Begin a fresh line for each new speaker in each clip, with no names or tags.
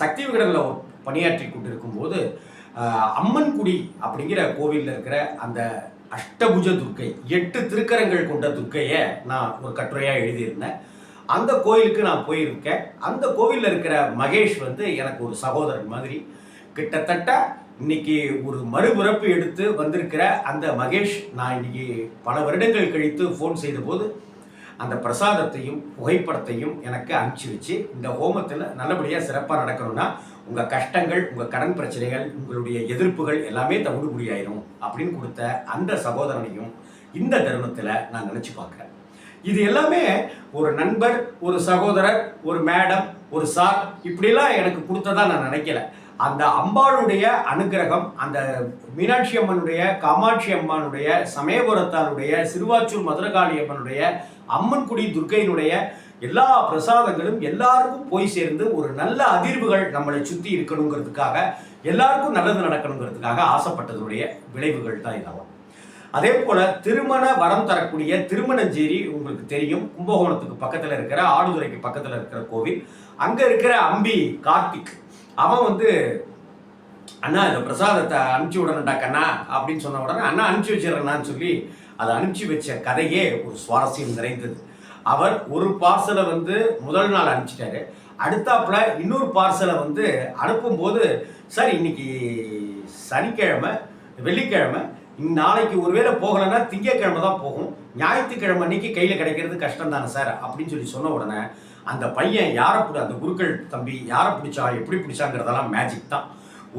சக்தி விகடனில் பணியாற்றி கொண்டிருக்கும் போது அம்மன்குடி அப்படிங்கிற கோவிலில் இருக்கிற அந்த அஷ்டபுஜ துர்க்கை எட்டு திருக்கரங்கள் கொண்ட துர்க்கையை நான் ஒரு கட்டுரையாக எழுதியிருந்தேன். அந்த கோயிலுக்கு நான் போயிருக்கேன். அந்த கோவிலில் இருக்கிற மகேஷ் வந்து எனக்கு ஒரு சகோதரன் மாதிரி. கிட்டத்தட்ட இன்னைக்கு ஒரு மறுபிறப்பு எடுத்து வந்திருக்கிற அந்த மகேஷ் நான் இன்னைக்கு பல வருடங்கள் கழித்து ஃபோன் செய்தபோது அந்த பிரசாதத்தையும் புகைப்படத்தையும் எனக்கு அனுப்பிச்சு வச்சு இந்த ஹோமத்தில் நல்லபடியாக சிறப்பாக நடக்கணும்னா உங்கள் கஷ்டங்கள் உங்கள் கடன் பிரச்சனைகள் உங்களுடைய எதிர்ப்புகள் எல்லாமே தவிடுபடியாயிரும் அப்படின்னு கொடுத்த அந்த சகோதரனையும் இந்த தருணத்தில் நான் நினச்சி பார்க்குறேன். இது எல்லாமே ஒரு நண்பர் ஒரு சகோதரர் ஒரு மேடம் ஒரு சார் இப்படிலாம் எனக்கு கொடுத்ததா நான் நினைக்கல. அந்த அம்பாளுடைய அனுகிரகம் அந்த மீனாட்சி அம்மனுடைய காமாட்சி அம்மனுடைய சமயபுரத்தாருடைய சிறுவாச்சூர் மதுரகாளி அம்மனுடைய அம்மன்குடி துர்க்கையினுடைய எல்லா பிரசாதங்களும் எல்லாருக்கும் போய் சேர்ந்து ஒரு நல்ல அதிர்வுகள் நம்மளை சுற்றி இருக்கணுங்கிறதுக்காக எல்லாருக்கும் நல்லது நடக்கணுங்கிறதுக்காக ஆசைப்பட்டதுடைய விளைவுகள் தான் இதெல்லாம் அதே போல திருமண வரம் தரக்கூடிய திருமணஞ்சேரி உங்களுக்கு தெரியும். கும்பகோணத்துக்கு பக்கத்தில் இருக்கிற ஆடுதுறைக்கு பக்கத்தில் இருக்கிற கோவில். அங்கே இருக்கிற அம்பி கார்த்திக் அவன் வந்து அண்ணா இந்த பிரசாதத்தை அனுப்பிச்சி விடணுண்டா கண்ணா அப்படின்னு சொன்ன உடனே அண்ணா அனுப்பிச்சி வச்சிடறேன்னான்னு சொல்லி அதை அனுப்பிச்சி வச்ச கதையே ஒரு சுவாரஸ்யம் நிறைந்தது. அவர் ஒரு பார்சலை வந்து முதல் நாள் அனுப்பிச்சிட்டாரு. அடுத்தாப்புல இன்னொரு பார்சலை வந்து அனுப்பும்போது சார் இன்னைக்கு சனிக்கிழமை வெள்ளிக்கிழமை நாளைக்கு ஒருவேளை போகலைன்னா திங்கக்கிழமை தான் போகும். ஞாயிற்றுக்கிழமை அன்னைக்கு கையில் கிடைக்கிறது கஷ்டம் தானே சார்? அப்படின்னு சொல்லி சொன்ன உடனே அந்த பையன் யாரை பிடி அந்த குருக்கள் தம்பி யாரை பிடிச்சா எப்படி பிடிச்சாங்கிறதெல்லாம் மேஜிக் தான்.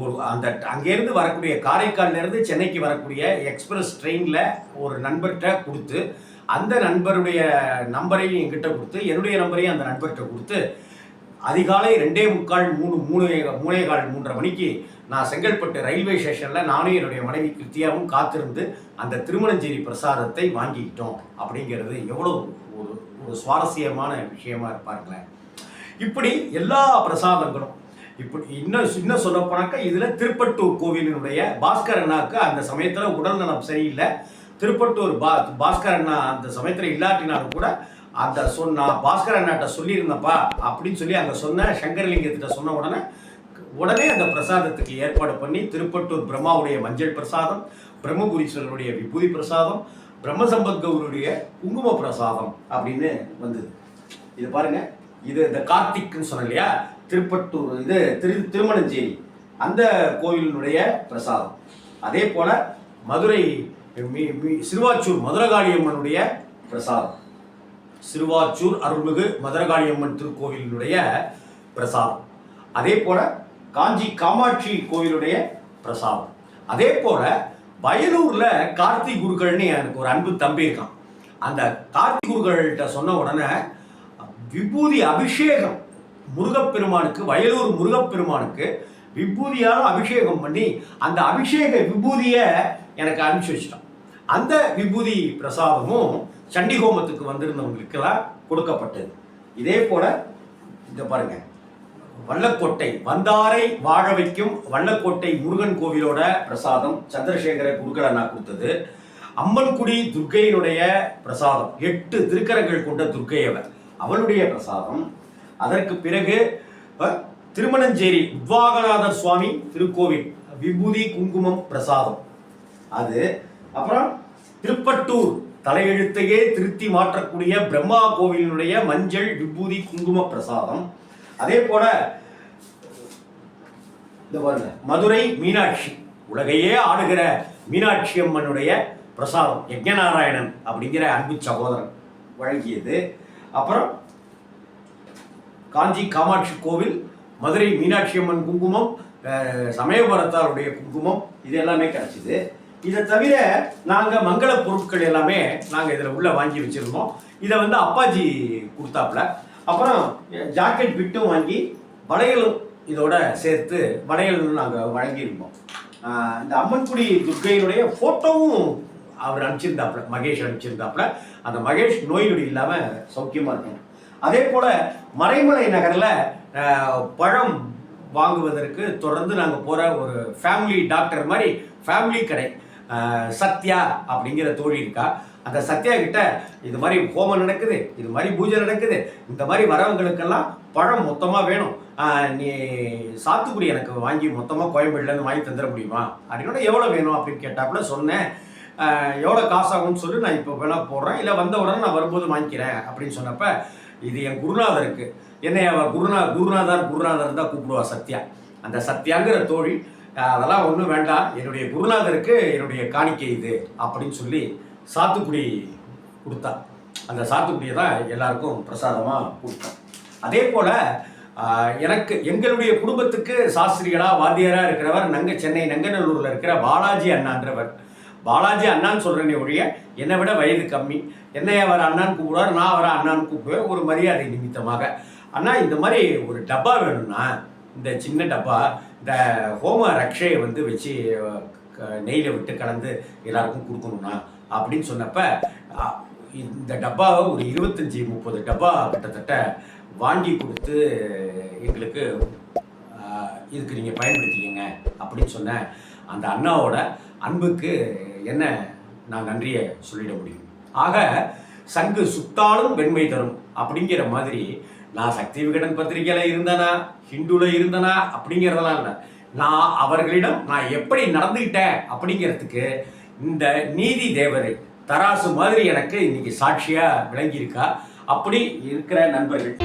ஒரு அந்த அங்கேருந்து வரக்கூடிய காரைக்கால்லேருந்து சென்னைக்கு வரக்கூடிய எக்ஸ்பிரஸ் ட்ரெயினில் ஒரு நண்பர்கிட்ட கொடுத்து அந்த நண்பருடைய நம்பரையும் என்கிட்ட கொடுத்து என்னுடைய நம்பரையும் அந்த நண்பர்கிட்ட கொடுத்து அதிகாலை ரெண்டே முக்கால் மூணு மூணு மூணே கால் மூன்றரை மணிக்கு நான் செங்கல்பட்டு ரயில்வே ஸ்டேஷனில் நானும் என்னுடைய மனைவி கிருத்தியாவும் காத்திருந்து அந்த திருமணஞ்சேரி பிரசாதத்தை வாங்கிக்கிட்டோம். அப்படிங்கிறது எவ்வளோ ஒரு ஒரு சுவாரஸ்யமான விஷயமா இருப்பாருங்களேன். இப்படி எல்லா பிரசாதங்களும் இப்படி இன்னும் இன்னும் சொல்ல போனாக்கா இதில் திருப்பட்டூர் கோவிலினுடைய பாஸ்கர் அண்ணாவுக்கு அந்த சமயத்தில் உடல் நலம் சரியில்லை. திருப்பட்டூர் பா பாஸ்கர் அண்ணா அந்த சமயத்தில் இல்லாட்டினாலும் கூட அந்த சொன்னா பாஸ்கர் அண்ணாட்ட சொல்லியிருந்தப்பா அப்படின்னு சொல்லி அங்கே சொன்ன சங்கரலிங்கத்திட்ட சொன்ன உடனே உடனே அந்த பிரசாதத்துக்கு ஏற்பாடு பண்ணி திருப்பட்டூர் பிரம்மாவுடைய மஞ்சள் பிரசாதம் பிரம்மபுரீஸ்வரருடைய விபூதி பிரசாதம் பிரம்மசம்பத் கௌருடைய குங்கும பிரசாதம் அப்படின்னு வந்தது. இது பாருங்க. இது இந்த கார்த்திக்னு சொன்னேன் இல்லையா? திருப்பட்டூர் இது திரு திருமணஞ்சேரி அந்த கோவிலினுடைய பிரசாதம். அதே போல மதுரை சிறுவாச்சூர் மதுரகாளியம்மனுடைய பிரசாதம். சிறுவாச்சூர் அருள்மிகு மதுரகாளியம்மன் திருக்கோவிலினுடைய பிரசாதம். அதே போல காஞ்சி காமாட்சி கோவிலுடைய பிரசாதம். அதே போல வயலூர்ல கார்த்தி குருகள்னு எனக்கு ஒரு அன்பு தம்பி இருக்கான். அந்த கார்த்தி குருகள்கிட்ட சொன்ன உடனே விபூதி அபிஷேகம். முருகப்பெருமானுக்கு வயலூர் முருகப்பெருமானுக்கு விபூதியால் அபிஷேகம் பண்ணி அந்த அபிஷேக விபூதியை எனக்கு அனுப்பிச்சு வச்சிட்டான். அந்த விபூதி பிரசாதமும் சண்டி ஹோமத்துக்கு வந்திருந்தவங்களுக்கெல்லாம் கொடுக்கப்பட்டது. இதே போல இந்த பாருங்க. வல்லக்கோட்டை வந்தாரை வாழ வைக்கும் வல்லக்கோட்டை முருகன் கோவிலோட பிரசாதம் சந்திரசேகர குருக்கள் அண்ணா கொடுத்தது. அம்மன்குடி துர்க்கையினுடைய பிரசாதம் எட்டு திருக்கரங்கள் கொண்ட துர்க்கை அவளுடைய பிரசாதம் அதற்கு பிறகு திருமணஞ்சேரி உத்வாகநாதர் சுவாமி திருக்கோவில் விபூதி குங்குமம் பிரசாதம். அது அப்புறம் திருப்பட்டூர் தலையெழுத்தையே திருத்தி மாற்றக்கூடிய பிரம்மா கோவிலினுடைய மஞ்சள் விபூதி குங்கும பிரசாதம். அதே போல இந்த பாருங்க மதுரை மீனாட்சி உலகையே ஆடுகிற மீனாட்சி அம்மனுடைய பிரசாதம் யஜ்ஞநாராயணன் அப்படிங்கிற அன்பு சகோதரன் வழங்கியது. அப்புறம் காஞ்சி காமாட்சி கோவில் மதுரை மீனாட்சி அம்மன் குங்குமம் சமயபுரத்தாருடைய குங்குமம் இது எல்லாமே கிடச்சிது. இதை தவிர நாங்கள் மங்கள பொருட்கள் எல்லாமே நாங்கள் இதில் உள்ளே வாங்கி வச்சுருந்தோம். இதை வந்து அப்பாஜி கொடுத்தாப்புல. அப்புறம் ஜாக்கெட் பிட்டும் வாங்கி வளையலும் இதோட சேர்த்து வளையலும் நாங்கள் வழங்கியிருந்தோம். இந்த அம்மன்குடி துர்க்கையினுடைய ஃபோட்டோவும் அவர் அனுப்பிச்சிருந்தாப்புல மகேஷ் அனுப்பிச்சிருந்தாப்புல. அந்த மகேஷ் நோய் நொடி இல்லாமல் சௌக்கியமாக இருக்கணும் அதே போல் மறைமலை நகரில் பழம் வாங்குவதற்கு தொடர்ந்து நாங்கள் போகிற ஒரு ஃபேமிலி டாக்டர் மாதிரி ஃபேமிலி கடை. சத்யா அப்படிங்கிற தோழி இருக்கா. அந்த சத்யா கிட்ட இது மாதிரி ஹோமம் நடக்குது இது மாதிரி பூஜை நடக்குது இந்த மாதிரி வரவங்களுக்கெல்லாம் பழம் மொத்தமாக வேணும். நீ சாத்துக்குடி எனக்கு வாங்கி மொத்தமாக கோயம்பேடுலேருந்து வாங்கி தந்துட முடியுமா? அப்படின்னா எவ்வளோ வேணும்? அப்படின்னு கேட்டாப்புல சொன்னேன். எவ்வளோ காசாகும்னு சொல்லி நான் இப்போ வேணா போடுறேன். இல்லை வந்த உடனே நான் வரும்போது வாங்கிக்கிறேன். அப்படின்னு சொன்னப்போ இது என் குருநாதருக்கு. என்னை அவ குருநா குருநாதர் குருநாதர் தான் கூப்பிடுவா சத்யா. அந்த சத்யாங்கிற தோழி அதெல்லாம் ஒன்றும் வேண்டாம். என்னுடைய குருநாதருக்கு என்னுடைய காணிக்கை இது அப்படின்னு சொல்லி சாத்துக்குடி கொடுத்தா. அந்த சாத்துக்குடியை தான் எல்லாருக்கும் பிரசாதமாக கொடுத்தோம் அதே போல் எனக்கு எங்களுடைய குடும்பத்துக்கு சாஸ்திரிகளாக வாத்தியாராக இருக்கிறவர் நங்க சென்னை நங்கநல்லூரில் இருக்கிற பாலாஜி அண்ணான்றவர். பாலாஜி அண்ணான்னு சொல்கிறேனே ஒழிய என்னை விட வயது கம்மி. என்னை அவர் அண்ணான்னு கூப்பிடுவார் நான் அவரை அண்ணான்னு கூப்பிடுவேன் ஒரு மரியாதை நிமித்தமாக. அண்ணா இந்த மாதிரி ஒரு டப்பா வேணும்னா இந்த சின்ன டப்பா இந்த ஹோம ரக்ஷையை வந்து வச்சு நெய்யில் விட்டு கலந்து எல்லாருக்கும் கொடுக்கணும்னா அப்படின்னு சொன்னப்ப இந்த டப்பாவை ஒரு இருபத்தஞ்சி முப்பது டப்பா கிட்டத்தட்ட வாங்கி கொடுத்து எங்களுக்கு இதுக்கு நீங்கள் பயன்படுத்திக்கங்க அப்படின்னு சொன்ன அந்த அண்ணாவோட அன்புக்கு என்ன நான் நன்றியை சொல்லிட முடியும்? ஆக சங்கு சுத்தாலும் வெண்மை தரும் அப்படிங்கிற மாதிரி நான் சக்தி விகடன் பத்திரிகையில் இருந்தனா ஹிந்துல இருந்தனா அப்படிங்கிறதெல்லாம் இல்லை. நான் அவர்களிடம் நான் எப்படி நடந்துக்கிட்டேன் அப்படிங்கிறதுக்கு இந்த நீதி தேவதை தராசு மாதிரி எனக்கு இன்னைக்கு சாட்சியாக விளங்கியிருக்கா. அப்படி இருக்கிற நண்பர்கள்.